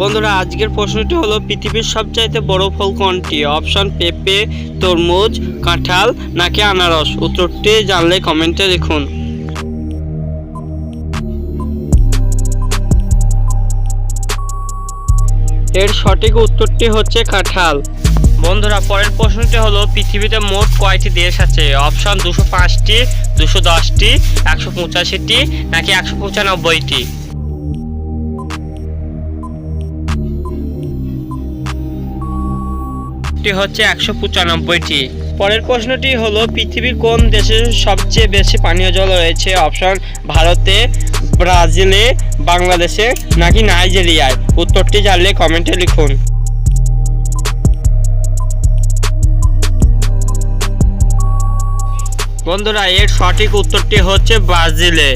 বন্ধুরা, আজকের প্রশ্নটি হলো, পৃথিবীর সবচাইতে বড় ফল কোনটি? অপশন পেঁপে, তরমুজ, কাঁঠাল নাকি আনারস? উত্তরটি জানলে কমেন্টে লিখুন। এর সঠিক উত্তরটি হচ্ছে কাঁঠাল। বন্ধুরা, পরের প্রশ্নটি হলো, পৃথিবীতে মোট কয়টি দেশ আছে? অপশন দুশো পাঁচটি, দুশো দশটি, একশো পঁচাশিটি নাকি একশো পঁচানব্বইটি? টি হচ্ছে একশো পঁচানব্বইটি। পরের প্রশ্নটি হলো, পৃথিবীর কোন দেশে সবচেয়ে বেশি পানীয় জল রয়েছে? অপশন, ভারতে, ব্রাজিলে, বাংলাদেশে, নাকি নাইজেরিয়ায়? উত্তরটি জানলে কমেন্টে লিখুন। বন্ধুরা, এর সঠিক উত্তরটি হচ্ছে ব্রাজিলে।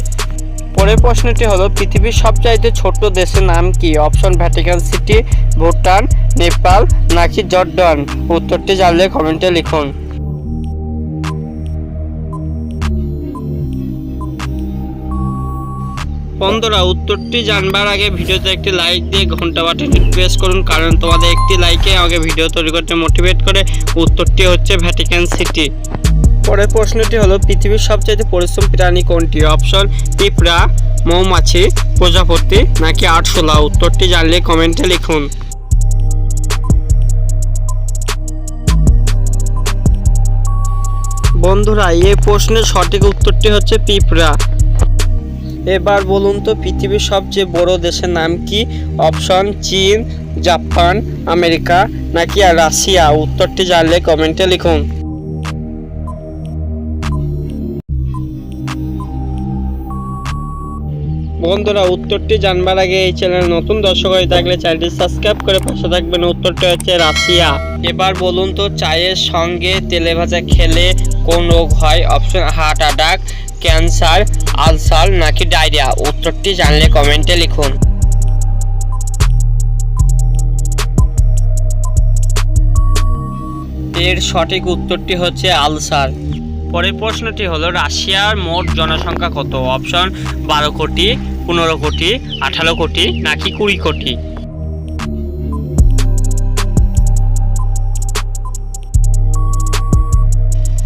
পরের প্রশ্নটি হলো, পৃথিবীর সবচাইতে ছোট্ট দেশের নাম কি? Option, Vatican City, Bhutan, Nepal নাকি জর্ডান? উত্তরটি জানলে কমেন্টে লিখুন। বন্ধুরা, উত্তরটি জানবার আগে ভিডিওতে একটি লাইক দিয়ে ঘণ্টা বাটনটি প্রেস করুন, কারণ তোমাদের একটি লাইকে আমাকে ভিডিও তৈরি করতে মোটিভেট করে। উত্তরটি হচ্ছে ভ্যাটিকান সিটি। পরের প্রশ্নটি হলো, পৃথিবীর সবচেয়ে পরিশ্রম প্রাণী কোনটি? অপশন পিঁপড়া, মৌমাছি, প্রজাপতি নাকি আরশোলা? উত্তরটি জানলে কমেন্টে লিখুন। বন্ধুরা, এই প্রশ্নের সঠিক উত্তরটি হচ্ছে পিঁপড়া। এবার বলুন তো, পৃথিবীর সবচেয়ে বড় দেশের নাম কি? অপশন চীন, জাপান, আমেরিকা নাকি রাশিয়া? উত্তরটি জানলে কমেন্টে লিখুন। বন্ধুরা, উত্তরটি জানবার আগে এই চ্যানেল নতুন দর্শক হয়ে থাকলে চ্যানেলটি সাবস্ক্রাইব করে পাশে থাকবেন। উত্তরটি হচ্ছে রাশিয়া। এবার বলুন তো, চায়ের সঙ্গে তেলে ভাজা খেলে কোন রোগ হয়? Option heart attack cancer ulcer নাকি ডায়রিয়া উত্তরটি জানলে কমেন্টে লিখুন। এর সঠিক উত্তরটি হচ্ছে আলসার পরের প্রশ্নটি হলো, রাশিয়ার মোট জনসংখ্যা কত? অপশন, বারো কোটি, পনেরো কোটি, আঠারো কোটি, নাকি কুড়ি কোটি?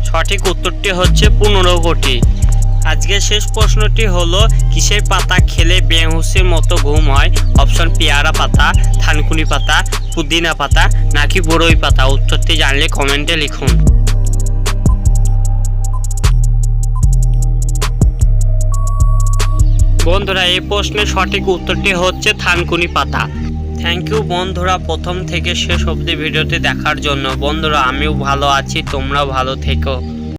সঠিক উত্তরটি হচ্ছে পনেরো কোটি। আজকের শেষ প্রশ্নটি হলো, কিসের পাতা খেলে বেহুসের মতো ঘুম হয়? অপশন, পেয়ারা পাতা, থানকুনি পাতা, পুদিনা পাতা, নাকি বড়ই পাতা? উত্তরটি জানলে কমেন্টে লিখুন। বন্ধুরা, এই প্রশ্নের সঠিক উত্তরটি হচ্ছে থানকুনি পাতা। থ্যাংক ইউ বন্ধুরা, প্রথম থেকে শেষ অবধি ভিডিওটি দেখার জন্য। বন্ধুরা, আমিও ভালো আছি, তোমরাও ভালো থেকো।